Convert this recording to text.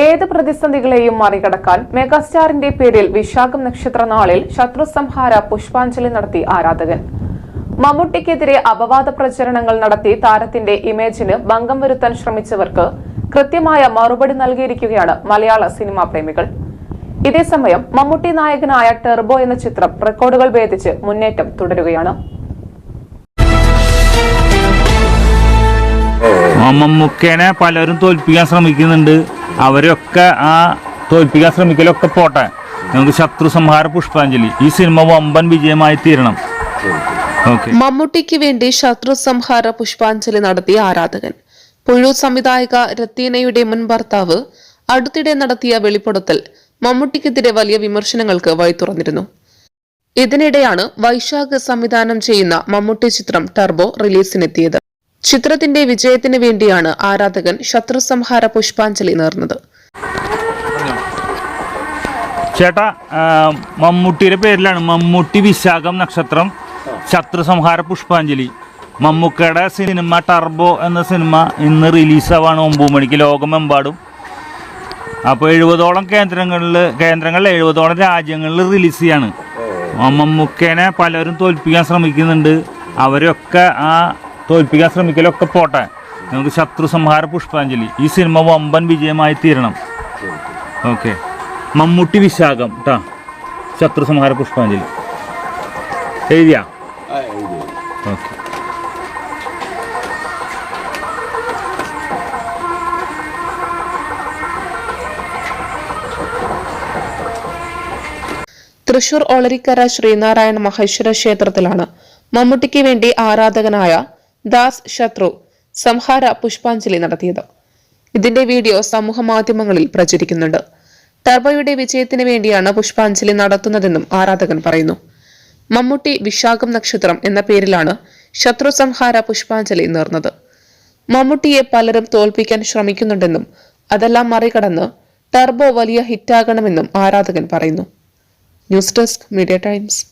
ഏത് പ്രതിസന്ധികളെയും മറികടക്കാൻ മെഗാസ്റ്റാറിന്റെ പേരിൽ വിശാഖം നക്ഷത്ര നാളിൽ ശത്രുസംഹാര പുഷ്പാഞ്ജലി നടത്തി ആരാധകൻ. മമ്മൂട്ടിക്കെതിരെ അപവാദ പ്രചരണങ്ങൾ നടത്തി താരത്തിന്റെ ഇമേജിന് ഭംഗം വരുത്താൻ ശ്രമിച്ചവർക്ക് കൃത്യമായ മറുപടി നൽകിയിരിക്കുകയാണ് മലയാള സിനിമാ പ്രേമികൾ. ഇതേസമയം മമ്മൂട്ടി നായകനായ ടെർബോ എന്ന ചിത്രം റെക്കോർഡുകൾ ഭേദിച്ച് മുന്നേറ്റം തുടരുകയാണ്. മമ്മൂക്കേനെ പലരും തോൽപ്പിക്കാൻ ശ്രമിക്കുന്നുണ്ട്. അവരൊക്കെ ആ തോൽപ്പിക്കാൻ ശ്രമിക്കലൊക്കെ പോട്ടെ. നമുക്ക് ശത്രു സംഹാര പുഷ്പാഞ്ജലി. ഈ സിനിമ വമ്പൻ വിജയമായി തീരണം. മമ്മൂട്ടിക്ക് വേണ്ടി ശത്രു സംഹാര പുഷ്പാഞ്ജലി നടത്തിയ ആരാധകൻ. പുഴു സംവിധായക രത്തീനയുടെ മുൻ ഭർത്താവ് അടുത്തിടെ നടത്തിയ വെളിപ്പെടുത്തൽ മമ്മൂട്ടിക്കെതിരെ വലിയ വിമർശനങ്ങൾക്ക് വഴി തുറന്നിരുന്നു. ഇതിനിടെയാണ് വൈശാഖ് സംവിധാനം ചെയ്യുന്ന മമ്മൂട്ടി ചിത്രം ടർബോ റിലീസിനെത്തിയത്. ചിത്രത്തിന്റെ വിജയത്തിന് വേണ്ടിയാണ് ആരാധകൻ ശത്രു സംഹാര പുഷ്പാഞ്ജലി നേർന്നത്. ചേട്ടാ മമ്മൂട്ടിയുടെ പേരിലാണ് മമ്മൂട്ടി വിശാഖം നക്ഷത്രം ശത്രു സംഹാര പുഷ്പാഞ്ജലി. മമ്മൂക്കയുടെ സിനിമ ടർബോ എന്ന സിനിമ ഇന്ന് റിലീസാവാണ് ഒമ്പത് മണിക്ക് ലോകമെമ്പാടും. അപ്പോൾ എഴുപതോളം കേന്ദ്രങ്ങളിൽ കേന്ദ്രങ്ങളിൽ എഴുപതോളം രാജ്യങ്ങളിൽ റിലീസ് ചെയ്യാണ്. മമ്മൂക്കേനെ പലരും തോൽപ്പിക്കാൻ ശ്രമിക്കുന്നുണ്ട്. അവരൊക്കെ ആ തോൽപ്പിക്കാൻ ശ്രമിക്കലൊക്കെ പോട്ടെ. നമുക്ക് ശത്രു സംഹാര പുഷ്പാഞ്ജലി. ഈ സിനിമ വമ്പൻ വിജയമായി തീരണം. ഓക്കെ. മമ്മൂട്ടി വിശാഖം കേട്ടാ ശത്രു സംഹാര പുഷ്പാഞ്ജലി. എഴുതിയാ? ഓക്കെ. തൃശൂർ ഒളരിക്കര ശ്രീനാരായണ മഹേശ്വര ക്ഷേത്രത്തിലാണ് മമ്മൂട്ടിക്ക് വേണ്ടി ആരാധകനായ ദാസ് ശത്രു സംഹാര പുഷ്പാഞ്ജലി നടത്തിയത്. ഇതിന്റെ വീഡിയോ സമൂഹ മാധ്യമങ്ങളിൽ പ്രചരിക്കുന്നുണ്ട്. ടർബോയുടെ വിജയത്തിന് വേണ്ടിയാണ് പുഷ്പാഞ്ജലി നടത്തുന്നതെന്നും ആരാധകൻ പറയുന്നു. മമ്മൂട്ടി വിശാഖം നക്ഷത്രം എന്ന പേരിലാണ് ശത്രു സംഹാര പുഷ്പാഞ്ജലി നേർന്നത്. മമ്മൂട്ടിയെ പലരും തോൽപ്പിക്കാൻ ശ്രമിക്കുന്നുണ്ടെന്നും അതെല്ലാം മറികടന്ന് ടർബോ വലിയ ഹിറ്റാകണമെന്നും ആരാധകൻ പറയുന്നു. News desk media times.